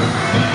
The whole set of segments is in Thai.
โ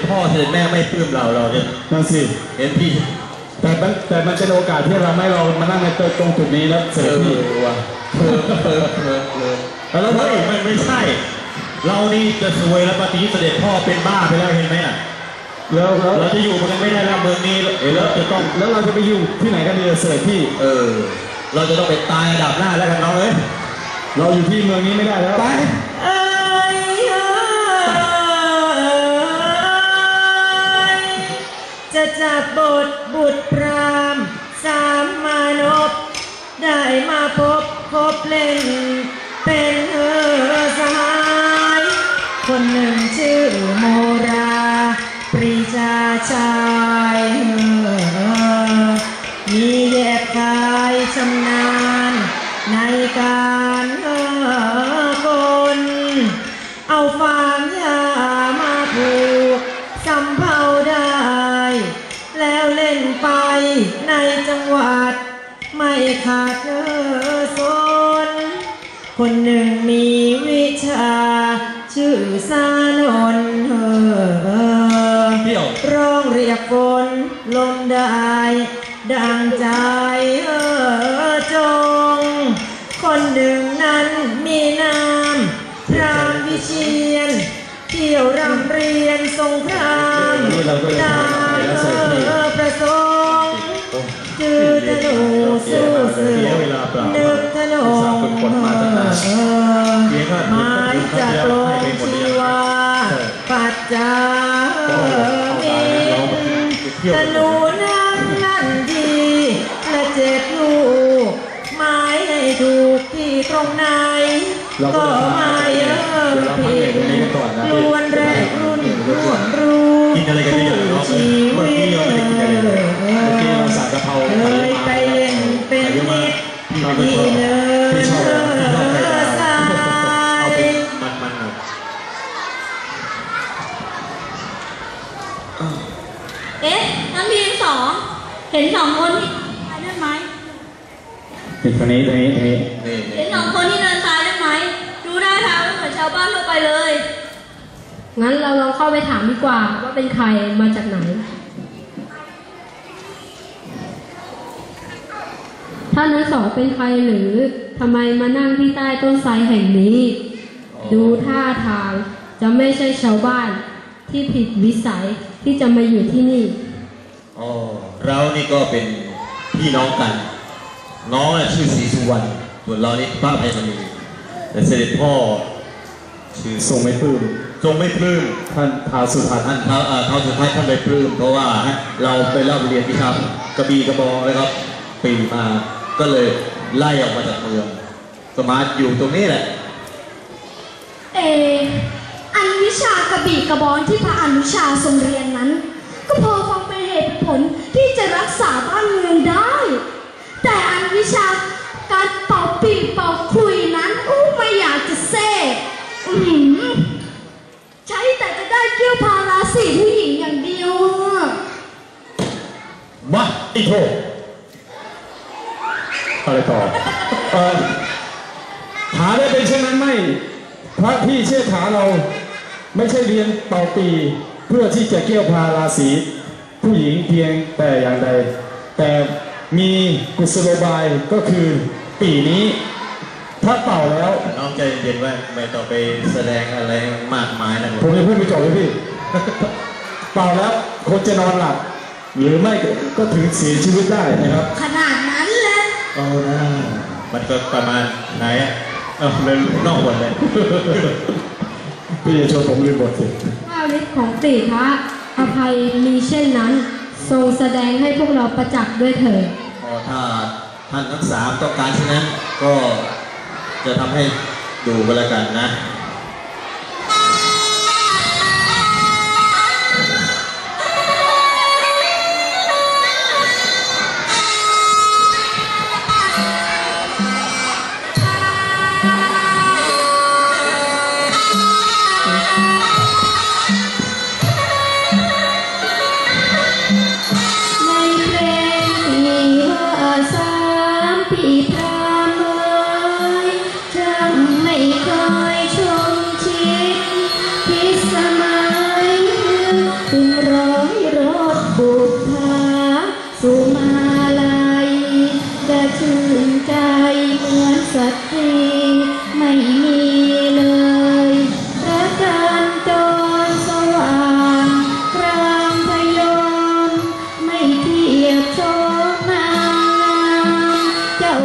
นี่ยเสด็จพ่อเสด็จแม่ไม่ปลื้มเราเราเนี่ยนั่นสิ เห็นพี่แต่มันแต่มันเป็นโอกาสที่เราไม่เรามานั่งในตรงจุดนี้แล้วเสเอด็จอพี่ว่ะเออเออเออเออแล้วเฮ้ยมันไม่ใช่ เรานี่จะสวยแล้วปฏิเสด็จพ่อเป็นบ้าไปแล้วเห็นไหมอะแล้วแล้วเราจะอยู่กันไม่ได้แล้วเมืองนี้เห็นแล้วจะต้องแล้วเราจะไปอยู่ที่ไหนกันดีเสด็จพี่เออ เราจะต้องไปตายอันดับหน้าแล้วกันน้องเอ้ยเราอยู่ที่เมืองนี้ไม่ได้แล้วไป คนหนึ่งชื่อโมราปรีชาชายเออมีแยบคายชำนาญในการเออกลเอาฟางยามาผูกสำเภาได้ แล้วเล่นไปในจังหวัด ไม่ขาดเออสน คนหนึ่งมี สานนท์เออเที่ยว ร้องเรียกฝนลมได้ ดังใจเออจง คนหนึ่งนั้นมีนามพรามวิเชียน เที่ยวรำเรียนสงครามนานเออประสงค์จือธนูสู้เสือนึกธนูหมายจากลงชีวาปั จจามิธนูนั้นลั่นทีและเจ็บลูกหมายให้ถูกที่ตรงไหน ก็ไม่เออผิดล้วนแรกรุ่นล้วนรู้กินอะไรกันเนี่ยน้องชีเมื่อวิกี้ตเราไม่ได้กินอะไรเลยเมื่อกี้เราสั่งกะเพราเคยไปเล่นเป็นนิดพี่ไม่ที่ชอบเนินางไม่เหมือนชาวบ้านทั่วไปเลย งั้นเราลองเข้าไปถามดีกว่าว่าเป็นใครมาจากไหน ท่านทั้งสองเป็นใครหรือทำไมมานั่งที่ใต้ต้นไทรแห่งนี้ ดูท่าทางจะไม่ใช่ชาวบ้านที่ผิดวิสัยที่จะมาอยู่ที่นี่ อ๋อ เรานี่ก็เป็นพี่น้องกัน น้องน่ะชื่อศรีสุวรรณส่วนเรานี่พระไพมณีแต่เสด็จพ่อ ชื่อส่งไม่ปลื้มทรงไม่ปลื้มท่านท้าวสุทัศน์ท่านเท้าเอ่อเท้าสุดท้ายท่านไม่ปลื้มเพราะว่าเราไปเล่าเรียนวิชากระบี่กระบองแล้วก็ปีมาก็เลยไล่ออกมาจากเมืองก็มาอยู่ตรงนี้แหละเอออันวิชากระบี่กระบองที่พระอนุชาทรงเรียนนั้น ก็พอฟังเป็นเหตุผลที่จะรักษาบ้านเมืองได้ แต่อันวิชาการเป่าปีเป่าคลุยนั้นอู้ไม่อยากจะเซ่ ได้เกี่ยวพาราสีผู้หญิงอย่างเดียวอะมาอีโทอะไรต่อเออหาได้เป็นเช่นนั้นไม่พระที่เชื่อถาเราไม่ใช่เรียนเป่าปี เพื่อที่จะเกี่ยวพาราศีผู้หญิงเพียงแต่อย่างใด แต่มีกุศโลบายก็คือปีนี้ ถ้าเป่าแล้ว น้องใจเย็นๆไว่าไม่ต้องไปแสดงอะไรมากมายนะผมจะพูดไปจบเลยพี่ เป่าแล้วคนจะนอนหลับ หรือไม่ก็ถึงเสียชีวิตได้นะครับ ขนาดนั้นเลยเอานะมันก็ประมาณไหนอะเออเลยนอกหมดเลย พี่จะชวนผมลืมบทสิถ้าฤทธิ์ของตีพระอภัยมีเช่นนั้น ทรงแสดงให้พวกเราประจักษ์ด้วยเถิดพอถ้าท่านทั้งสามต้องการฉะนั้นก็จะทำให้ ดูกันแล้วกันนะ มาลัยจะชื่นใจเหมือนสตรีไม่มีเลยพระจันทร์จรสว่างกลางพยมไม่เทียบโชมนาเจ้า